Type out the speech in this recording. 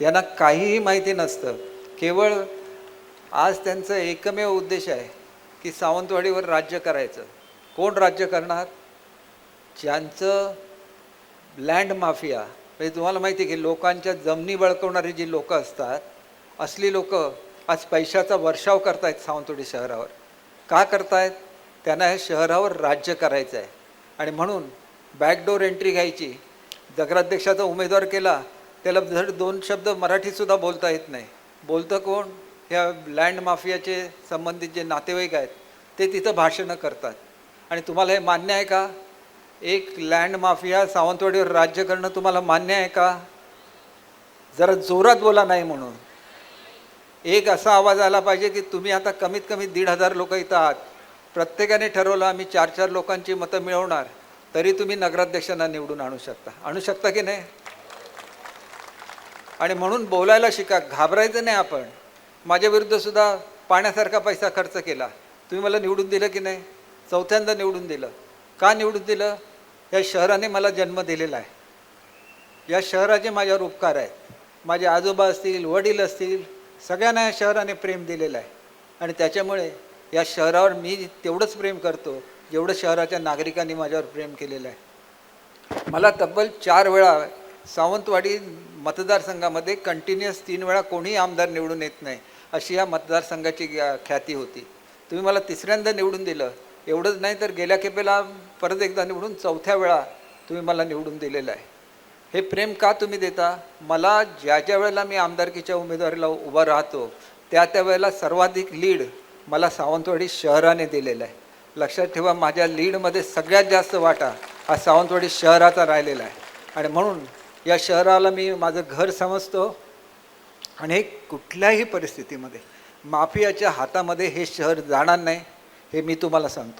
यांना काहीही माहिती नसतं. केवळ आज त्यांचं एकमेव उद्देश आहे की सावंतवाडीवर राज्य करायचं. कोण राज्य करणार? ज्यांचं लँड माफिया म्हणजे तुम्हाला माहिती आहे की लोकांच्या जमिनी बळकवणारी जी लोकं असतात असली लोकं आज पैशाचा वर्षाव करतायत सावंतवाडी शहरावर. का करतायत? त्यांना ह्या शहरावर राज्य करायचं आहे आणि म्हणून बॅकडोर एंट्री घ्यायची. नगराध्यक्षाचा उमेदवार केला त्याला धड दोन शब्द मराठीसुद्धा बोलता येत नाही. बोलतं कोण? ह्या लँड माफियाचे संबंधित जे नातेवाईक आहेत ते तिथं भाषणं करतात. आणि तुम्हाला हे मान्य आहे का? एक लँड माफिया सावंतवाडीवर राज्य करणं तुम्हाला मान्य आहे का? जरा जोरात बोला नाही म्हणून. एक असा आवाज आला पाहिजे की तुम्ही आता कमीत कमी दीड हजार लोक इथं आहात. प्रत्येकाने ठरवलं आम्ही चार चार लोकांची मतं मिळवणार तरी तुम्ही नगराध्यक्षांना निवडून आणू शकता. आणू शकता की नाही? आणि म्हणून बोलायला शिका घाबरायचं नाही आपण. माझ्याविरुद्धसुद्धा सुद्धा पाण्यासारखा पैसा खर्च केला. तुम्ही मला निवडून दिलं की नाही? चौथ्यांदा निवडून दिलं. का निवडून दिलं? या शहराने मला जन्म दिलेला आहे. या शहराचे माझ्यावर उपकार आहेत. माझे आजोबा असतील वडील असतील सगळ्यांना या शहराने प्रेम दिलेलं आहे. आणि त्याच्यामुळे या शहरावर मी तेवढंच प्रेम करतो जेवढं शहराच्या नागरिकांनी माझ्यावर प्रेम केलेलं आहे. मला तब्बल चार वेळा सावंतवाडी मतदारसंघामध्ये कंटिन्युअस तीन वेळा कोणीही आमदार निवडून येत नाही अशी या मतदारसंघाची ख्या- ख्याती होती. तुम्ही मला तिसऱ्यांदा निवडून दिलं एवढंच नाही तर गेल्या खेपेला परत एकदा निवडून चौथ्या वेळा तुम्ही मला निवडून दिलेलं आहे. हे प्रेम का तुम्ही देता? मला ज्या ज्या वेळेला मी आमदारकीच्या उमेदवारीला उभा राहतो त्या त्या वेळेला सर्वाधिक लीड मला सावंतवाडी शहराने दिलेला आहे. लक्षात ठेवा माझ्या लीडमध्ये सगळ्यात जास्त वाटा हा सावंतवाडी शहराचा राहिलेला आहे. आणि म्हणून या शहराला मी माझं घर समजतो आणि हे कुठल्याही परिस्थितीमध्ये माफियाच्या हातामध्ये हे शहर जाणार नाही हे मी तुम्हाला सांगतो.